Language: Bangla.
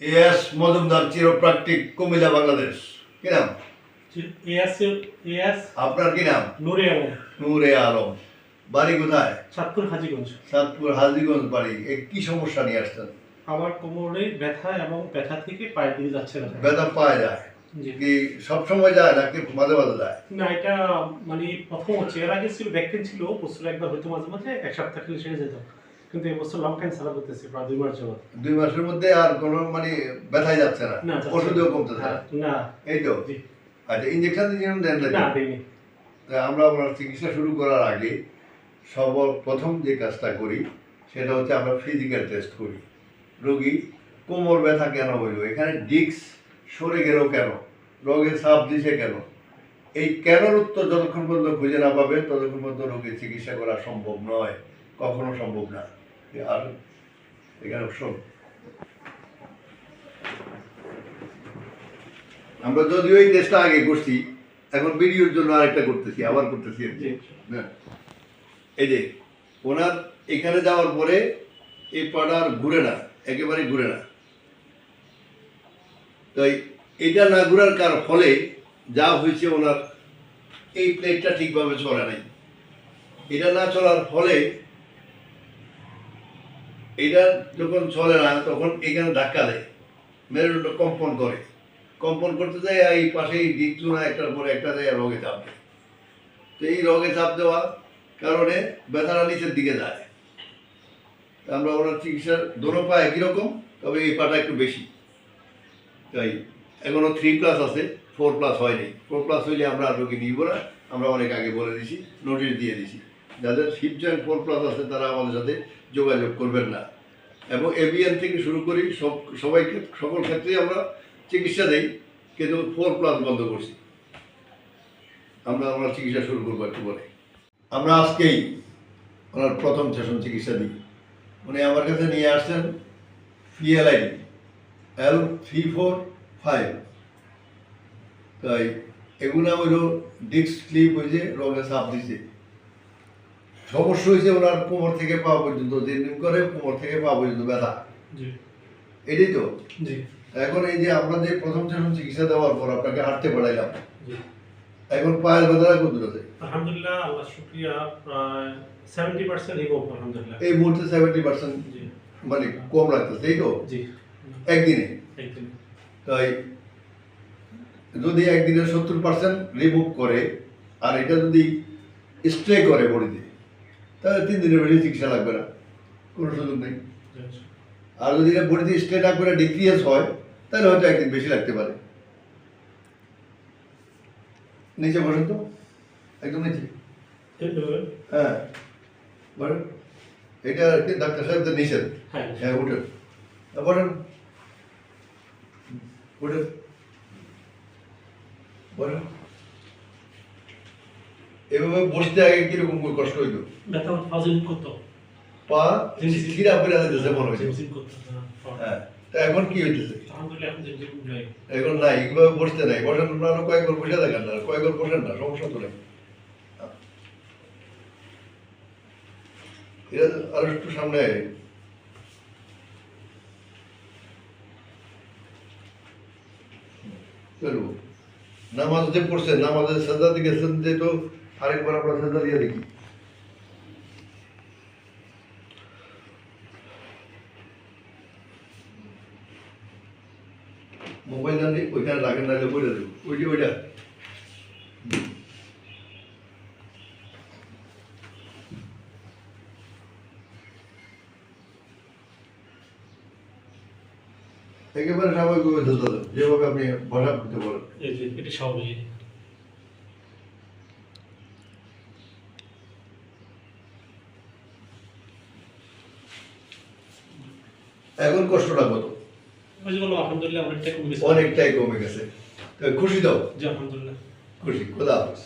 S Majumdar chiropractic Comilla Bangladesh. কি নাম? আপনার কি নাম? নুরে আলম। নূরে আলম। বাড়ি কোথায়? চাঁদপুর হাজিগঞ্জ। চাঁদপুর হাজিগঞ্জ বাড়ি। এ কি সমস্যা নিয়ে আসছেন? আমার কোমরে ব্যথা এবং ব্যথা থেকে পায়ে দিকে যাচ্ছে ব্যথা ব্যথা পাওয়া যায়? কি সব সময় যায় নাকি মাঝে মাঝে যায়? না এটা মানে প্রথম হচ্ছে। এর আগে ছিল ব্যাক পেন ছিল বছরে একবার হয়তো মাঝে মাঝে এক সপ্তাহ খেলে সেরে যেত। কিন্তু এবছর লং টাইম সারা করতেছে প্রায় দুই মাস যাবত দুই মাসের মধ্যে আর কোনো মানে ব্যথাই যাচ্ছে না। ওষুধেও কমতেছে না? না। এই তো। আচ্ছা ইঞ্জেকশন দিয়েছেন দেন না আমরা আপনার চিকিৎসা শুরু করার আগে সব প্রথম যে কাজটা করি সেটা হচ্ছে আমরা ফিজিক্যাল টেস্ট করি। রোগী কোমর ব্যথা কেন হইল? এখানে ডিক্স সরে গেল কেন? রোগের সাপ দিছে কেন? এই কেনর উত্তর যতক্ষণ পর্যন্ত খুঁজে না পাবে ততক্ষণ পর্যন্ত রোগীর চিকিৎসা করা সম্ভব নয়। কখনো সম্ভব না। আর এখানে শোন আমরা যদিও এই দেশটা আগে করছি এখন ভিডিওর জন্য আরেকটা করতেছি আবার করতেছি আর কি। জি। এই যে ওনার এখানে যাওয়ার পরে এই পাটা আর ঘুরে না একেবারে ঘুরে না। তাই এটা না ঘুরার কার ফলে যা হয়েছে ওনার এই প্লেটটা ঠিকভাবে চলে নাই। এটা না চলার ফলে এটা যখন চলে না, তখন এখানে ধাক্কা দেয়। মেরুদণ্ড কম্পন করে। কম্পন করতে যায়, এই পাশেই দিকটু না, একটার পরে একটা দেয় রোগে চাপ দেয়। তো এই রোগে চাপ দেওয়ার কারণে ব্যথাটা নিচের দিকে যায়। আমরা ওনার চিকিৎসার দোনো পা একই রকম তবে এই পাটা একটু বেশি। তাই এখনও থ্রি প্লাস আছে ফোর প্লাস হয়নি। ফোর প্লাস হইলে আমরা আর রোগী নিব না, আমরা অনেক আগে বলে দিছি নোটিশ দিয়ে দিছি। যাদের হিপ জয়েন্ট ফোর প্লাস আছে, তারা আমাদের সাথে যোগাযোগ করবেন না। এবং এভিএন থেকে শুরু করি, সব, সবাইকে, সকল ক্ষেত্রেই আমরা চিকিৎসা দেই, কিন্তু ফোর প্লাস বন্ধ করছি। আমরা আমরা চিকিৎসা শুরু করব একটু পরে। আমরা আজকেই ওনার প্রথম সেশন চিকিৎসা দিই। উনি আমার কাছে নিয়ে আসছেন PLI L three four five তাই এগুলো হইল ডিস্ক স্লিপ হয়েছে রোগে চাপ দিছে সমস্যা হয়েছে ওনার কোমর থেকে পা পর্যন্ত দিন করে কোমর থেকে পা পর্যন্ত ব্যথা। এটাই তো? এখন এই যে আমরা যে প্রথম সেশন চিকিৎসা দেওয়ার পর আপনাকে হাঁটতে পাঠাইলাম। এখন পায়ের ব্যথাটা কত আছে? আলহামদুলিল্লাহ আল্লাহ শুক্রিয়া প্রায় সেভেন্টি পার্সেন্ট রিমুভ আলহামদুলিল্লাহ। এই মুহূর্তে সেভেন্টি পার্সেন্ট মানে কম লাগতেছে এই তো? জি। একদিনে? তাই যদি একদিনে সত্তর পার্সেন্ট রিমুভ করে আর এটা যদি স্ট্রে করে বডিতে তাহলে তিন দিনের বেশি চিকিৎসা লাগবে না। কোনো সুযোগ নেই। আর যদি এটা বডিতে স্ট্রে না করে ডিক্রিয়েস হয় তাহলে হয়তো একদিন বেশি লাগতে পারে। নিচে বসেন তো। একদম নিচে। হ্যাঁ। বলেন এটা আর কি ডাক্তার সাহেব তো নিষেধ। হ্যাঁ উঠেন। আহ, বলেন উঠেন। বলেন এভাবে বসতে আগে কীরকম করে কষ্ট হইল? ব্যথা ফাজিল করতো। পা। খিরা ফিরা যেতেছে মনে করতো হ্যাঁ হ্যাঁ তা এখন কি হইতেছে? এখন নাই এইভাবে বসতে নাই। বসেন আপনারা কয়েকবার বসে দেখেন না কয়েকবার বসেন না সমস্যা তো নেই। এটা আর একটু সামনে। নামাজ যে পড়ছেন নামাজের সাজা দিকে তো আরেকবার আমরা দিয়ে দেখি। মোবাইল না দিয়ে ওইখানে রাখেন না বলে দেবো। ওই যে ওইটা। একেবারে স্বাভাবিকভাবে যেভাবে আপনি ভাষা করতে পারেন। এটি স্বাভাবিক। এখন কষ্টটা কত? অনেকটাই কমে গেছে। গেছে। তো খুশি খুশি খোদা হাফেজ।